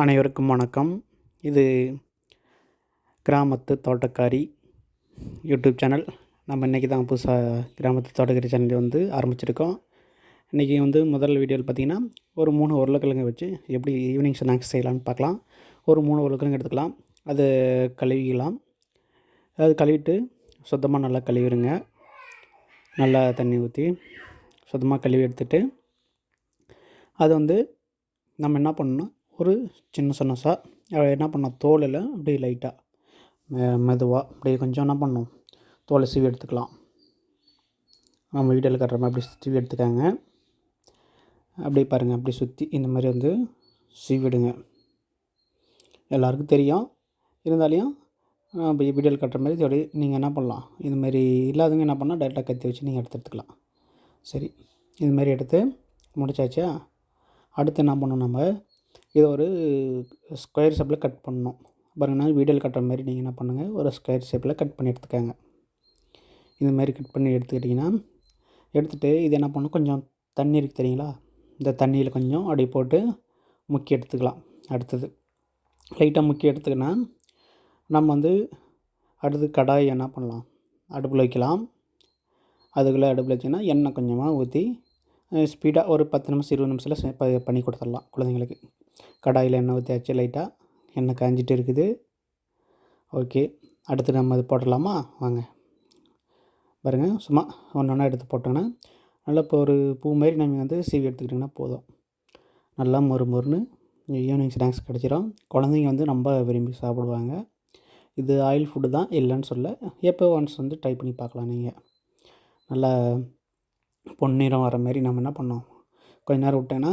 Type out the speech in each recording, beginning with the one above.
அனைவருக்கும் வணக்கம். இது கிராமத்து தோட்டக்காரி யூடியூப் சேனல். நம்ம இன்றைக்கி தான் புதுசாக கிராமத்து தோட்டக்காரி சேனல் வந்து ஆரம்பிச்சிருக்கோம். இன்றைக்கி வந்து முதல் வீடியோவில் பார்த்திங்கன்னா ஒரு மூணு உருளைக்கிழங்கு வச்சு எப்படி ஈவினிங் ஸ்நாக்ஸ் செய்யலாம்னு பார்க்கலாம். ஒரு மூணு உருளைக்கிழங்கு எடுத்துக்கலாம். அது கழுவிக்கலாம். அது கழுவிட்டு சுத்தமாக நல்லா கழுவிடுங்க நல்லா தண்ணி ஊற்றி சுத்தமாக கழுவி எடுத்துகிட்டு அது வந்து நம்ம என்ன பண்ணணும் ஒரு சின்ன சின்னசாக என்ன பண்ணோம்? தோலில் அப்படியே லைட்டாக மெ மெதுவாக அப்படியே கொஞ்சம் என்ன பண்ணணும் தோலை சீவி எடுத்துக்கலாம். நம்ம வீடியோவில் கட்டுற மாதிரி அப்படி சீவி எடுத்துக்காங்க. அப்படியே பாருங்கள் அப்படி சுற்றி இந்த மாதிரி வந்து சீவிடுங்க. எல்லாருக்கும் தெரியும். இருந்தாலையும் இப்போ வீடியோவில் கட்டுற மாதிரி இதோடய நீங்கள் என்ன பண்ணலாம்? இது மாதிரி இல்லாதவங்க என்ன பண்ணால் டேரெக்டாக கத்தி வச்சு நீங்கள் எடுத்து எடுத்துக்கலாம். சரி இது மாதிரி எடுத்து முடிச்சாச்சா? அடுத்து என்ன பண்ணணும் நம்ம? இதை ஒரு ஸ்கொயர் ஷேப்பில் கட் பண்ணணும். பாருங்கன்னா வீடியோவில் கட்டுற மாதிரி நீங்கள் என்ன பண்ணுங்கள் ஒரு ஸ்கொயர் ஷேப்பில் கட் பண்ணி எடுத்துக்கோங்க. இந்த மாதிரி கட் பண்ணி எடுத்துக்கிட்டிங்கன்னா எடுத்துகிட்டு இது என்ன பண்ணணும் கொஞ்சம் தண்ணி இருக்குது தெரியுங்களா? இந்த தண்ணியில் கொஞ்சம் அப்படி போட்டு முக்கி எடுத்துக்கலாம். அடுத்தது லைட்டாக முக்கி எடுத்துக்கினா நம்ம வந்து அடுத்து கடாய் என்ன பண்ணலாம் அடுப்பில் வைக்கலாம். அதுக்குள்ளே அடுப்பில் வச்சிங்கன்னா எண்ணெய் கொஞ்சமாக ஊற்றி ஸ்பீடாக ஒரு பத்து நிமிஷம் இருபது நிமிஷத்தில் பண்ணி கொடுத்துடலாம் குழந்தைங்களுக்கு. கடாயில் எண்ணெய் ஊற்றியாச்சு லைட்டாக எண்ணெய் காஞ்சிட்டு இருக்குது. ஓகே அடுத்து நம்ம அது போட்டுடலாமா வாங்க. பாருங்கள் சும்மா ஒன்று ஒன்றா எடுத்து போட்டோன்னா நல்லா இப்போ ஒரு பூ மாதிரி நம்ம வந்து சீவி எடுத்துக்கிட்டிங்கன்னா போதும். நல்லா மொறு மொறுன்னு ஈவினிங் ஸ்நாக்ஸ் கிடச்சிரும். குழந்தைங்க வந்து ரொம்ப விரும்பி சாப்பிடுவாங்க. இது ஆயில் ஃபுட்டு தான் இல்லைன்னு சொல்ல. எப்போ ஒன்ஸ் வந்து ட்ரை பண்ணி பார்க்கலாம் நீங்கள் நல்லா பொன்னிறம் வர மாதிரி நம்ம என்ன பண்ணோம் கொஞ்ச நேரம் விட்டேன்னா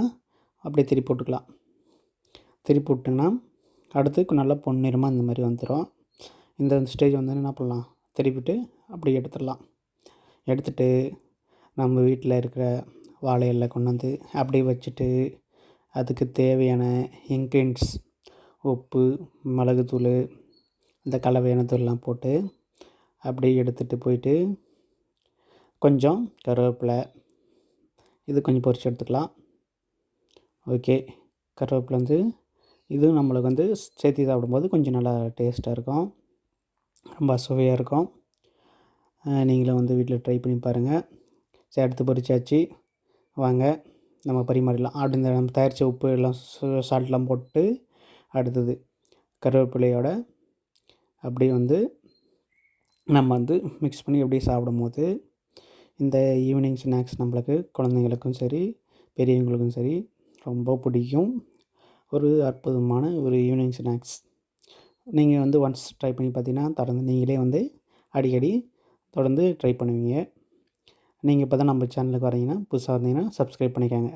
அப்படியே திருப்பி போட்டுக்கலாம். திருப்பி விட்டோன்னா அடுத்து நல்லா பொன்னிறமாக இந்த மாதிரி வந்துடும் இந்த ஸ்டேஜ் வந்து என்ன பண்ணலாம்? திருப்பிட்டு அப்படி எடுத்துடலாம். எடுத்துகிட்டு நம்ம வீட்டில் இருக்கிற வாழை இலை கொண்டு வந்து அப்படியே வச்சுட்டு அதுக்கு தேவையான இன்க்ரீன்ஸ் உப்பு மிளகுத்தூள் இந்த கலவையான தூள்லாம் போட்டு அப்படியே எடுத்துகிட்டு போயிட்டு கொஞ்சம் கருவேப்பிலை இது கொஞ்சம் பொரித்து எடுத்துக்கலாம். ஓகே. கருவேப்பிலை வந்து இதுவும் நம்மளுக்கு வந்து சேர்த்து சாப்பிடும்போது கொஞ்சம் நல்லா டேஸ்ட்டாக இருக்கும். ரொம்ப சுவையாக இருக்கும். நீங்களும் வந்து வீட்டில் ட்ரை பண்ணி பாருங்கள் சரி அடுத்து பொரிச்சாச்சு. வாங்க நம்ம பரிமாறிடலாம். ஆடு இந்த நம்ம தயாரித்த உப்பு எல்லாம் சால்ட்லாம் போட்டு அடுத்தது கருவேப்பிலையோட அப்படியே வந்து நம்ம வந்து மிக்ஸ் பண்ணி அப்படியே சாப்பிடும்போது இந்த ஈவினிங் ஸ்நாக்ஸ் நம்மளுக்கு குழந்தைங்களுக்கும் சரி பெரியவங்களுக்கும் சரி ரொம்ப பிடிக்கும். ஒரு அற்புதமான ஒரு ஈவினிங் ஸ்நாக்ஸ் நீங்கள் வந்து ஒன்ஸ் ட்ரை பண்ணி பார்த்தீங்கன்னா தொடர்ந்து நீங்களே வந்து அடிக்கடி தொடர்ந்து ட்ரை பண்ணுவீங்க. நீங்கள் இப்போ தான் நம்ம சேனலுக்கு வரீங்கன்னா புதுசாக வந்தீங்கன்னா சப்ஸ்கிரைப் பண்ணிக்கோங்க.